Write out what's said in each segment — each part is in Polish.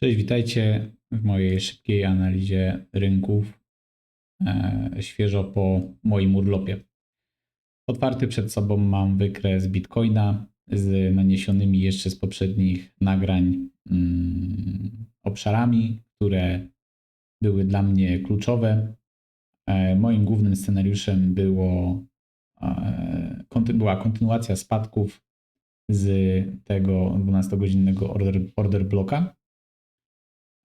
Cześć, witajcie w mojej szybkiej analizie rynków e, świeżo po moim urlopie. Otwarty przed sobą mam wykres Bitcoina z naniesionymi jeszcze z poprzednich nagrań mm, obszarami, które były dla mnie kluczowe. E, moim głównym scenariuszem było, e, była kontynuacja spadków z tego 12-godzinnego order, order bloka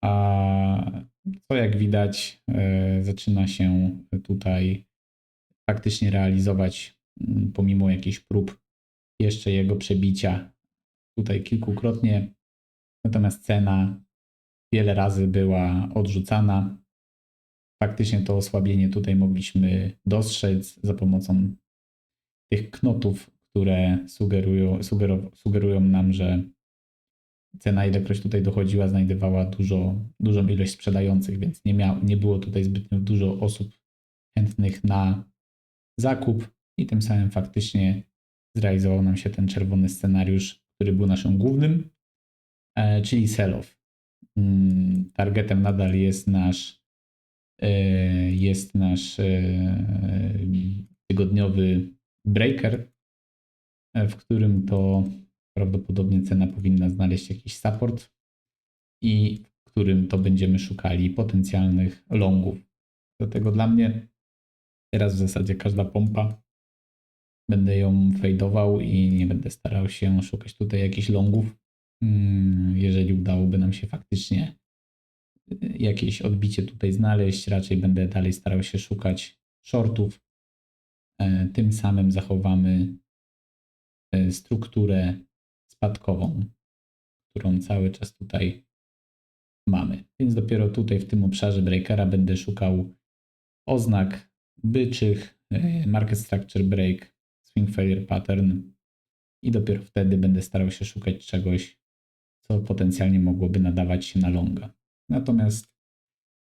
a co jak widać e, zaczyna się tutaj faktycznie realizować mm, pomimo jakichś prób jeszcze jego przebicia tutaj kilkukrotnie. Natomiast cena wiele razy była odrzucana. Faktycznie to osłabienie tutaj mogliśmy dostrzec za pomocą tych knotów, które sugerują, sugerują nam, że cena, ilekroć tutaj dochodziła, znajdowała dużo, dużą ilość sprzedających, więc nie, miał, nie było tutaj zbytnio dużo osób chętnych na zakup i tym samym faktycznie zrealizował nam się ten czerwony scenariusz, który był naszym głównym, e, czyli sell-off. Mm, targetem nadal jest nasz e, jest nasz e, tygodniowy breaker, w którym to prawdopodobnie cena powinna znaleźć jakiś support i w którym to będziemy szukali potencjalnych longów. Dlatego dla mnie teraz w zasadzie każda pompa będę ją fejdował i nie będę starał się szukać tutaj jakichś longów. Hmm, jeżeli udałoby nam się faktycznie jakieś odbicie tutaj znaleźć, raczej będę dalej starał się szukać shortów. E, tym samym zachowamy e, strukturę spadkową, którą cały czas tutaj mamy. Więc dopiero tutaj w tym obszarze breakera będę szukał oznak byczych, e, market structure break, swing failure pattern i dopiero wtedy będę starał się szukać czegoś, co potencjalnie mogłoby nadawać się na longa. Natomiast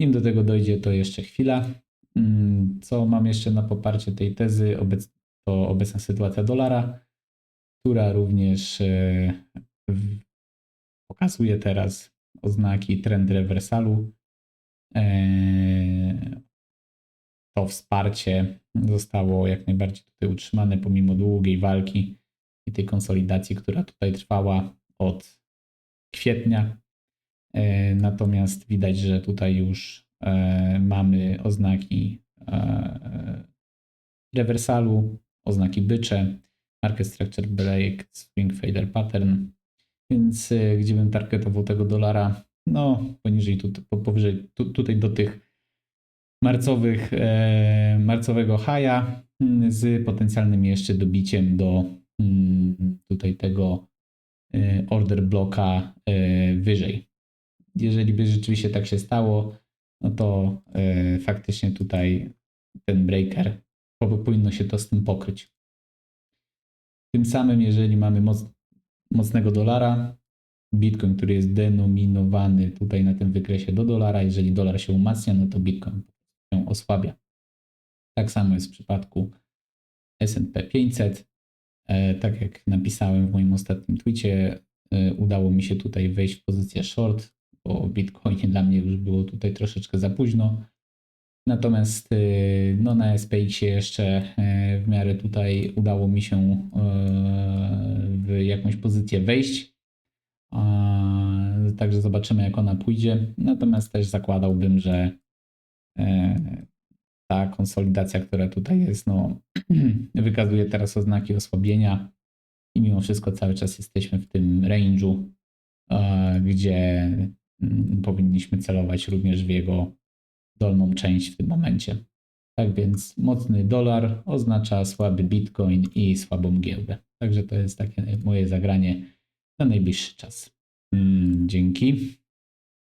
im do tego dojdzie, to jeszcze chwila. Mm, co mam jeszcze na poparcie tej tezy? to obecna sytuacja dolara która również e, pokazuje teraz oznaki trend rewersalu. E, to wsparcie zostało jak najbardziej tutaj utrzymane pomimo długiej walki i tej konsolidacji, która tutaj trwała od kwietnia. E, natomiast widać, że tutaj już mamy oznaki rewersalu, oznaki bycze market structure break, swing fader pattern, więc y, gdzie bym targetował tego dolara, no poniżej, tu, powyżej, tu, tutaj do tych marcowych, e, marcowego haja mm, z potencjalnym jeszcze dobiciem do mm, tutaj tego e, order bloka e, wyżej. Jeżeli by rzeczywiście tak się stało, no to e, faktycznie tutaj ten breaker powinno się to z tym pokryć. Tym samym, jeżeli mamy moc, mocnego dolara, Bitcoin, który jest denominowany tutaj na tym wykresie do dolara, jeżeli dolar się umacnia, no to Bitcoin się osłabia. Tak samo jest w przypadku S&P 500. E, tak jak napisałem w moim ostatnim tweetie, e, udało mi się tutaj wejść w pozycję short, bo Bitcoinie dla mnie już było tutaj troszeczkę za późno. Natomiast y, no, na SPX jeszcze e, w miarę tutaj udało mi się e, w jakąś pozycję wejść. Także zobaczymy, jak ona pójdzie. Natomiast też zakładałbym, że ta konsolidacja, która tutaj jest, no, wykazuje teraz oznaki osłabienia i mimo wszystko cały czas jesteśmy w tym range'u, gdzie mm, powinniśmy celować również w jego dolną część w tym momencie. Tak więc mocny dolar oznacza słaby bitcoin i słabą giełdę. Także to jest takie moje zagranie na najbliższy czas. Mm, dzięki.